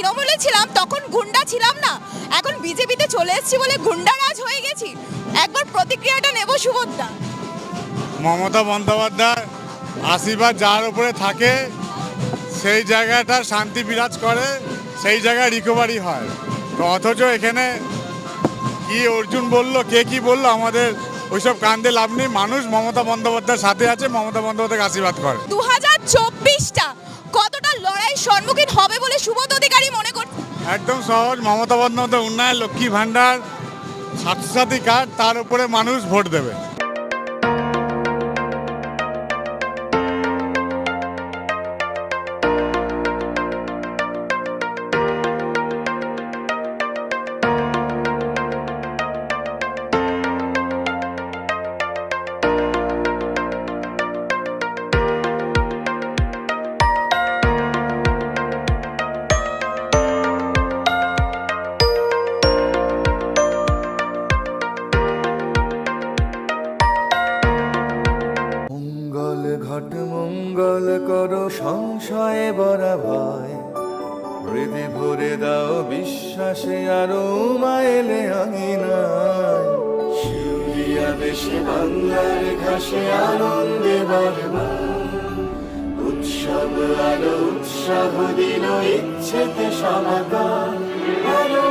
তৃণমূলে ছিলাম তখন গুন্ডা ছিলাম না। এখন বিজেপিতে চলে এসেছি বলে গুন্ডারাজ হয়ে গেছি। একবার প্রতিক্রিয়াটা নেব সুভদ্রা। মমতা বন্দ্যোপাধ্যায় আশীর্বাদ যার উপরে থাকে সেই জায়গাটা শান্তি বিরাজ করে সেই জায়গায় রিকভারি হয়। তো অথচ এখানে কি অর্জুন বলল কে কি বলল আমাদের ওইসব কান্দে লাভ নেই। মানুষ মমতা বন্দ্যোপাধ্যায়ের সাথে আছে মমতা বন্দ্যোপাধ্যায়কে আশীর্বাদ করে। দু হাজার চব্বিশটা কতটা লড়াইয়ের সম্মুখীন হবে বলে সুবোধ অধিকারী মনে করছে একদম সহজ, মমতা বন্দ্যোপাধ্যায়, উন্নয়ন, লক্ষ্মী ভাণ্ডার স্বাস্থ্যসাথী কার্ড, তার উপরে মানুষ ভোট দেবে। ঘট মঙ্গল করো সংশয়ে বরা ভয় হৃদে ভরে দাও বিশ্বাসে, আরও মাইলে আঙিনায়। শিউলিয়া দেশে, বাংলার ঘাসে আনন্দে উৎসব, আলো, উৎসাহ দিল ইচ্ছেতে আলো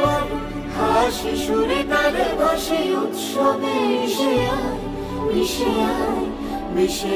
হাসি সুরে তালে ভাসে উৎসবে মিশে আয় মিশে আয়, মিশে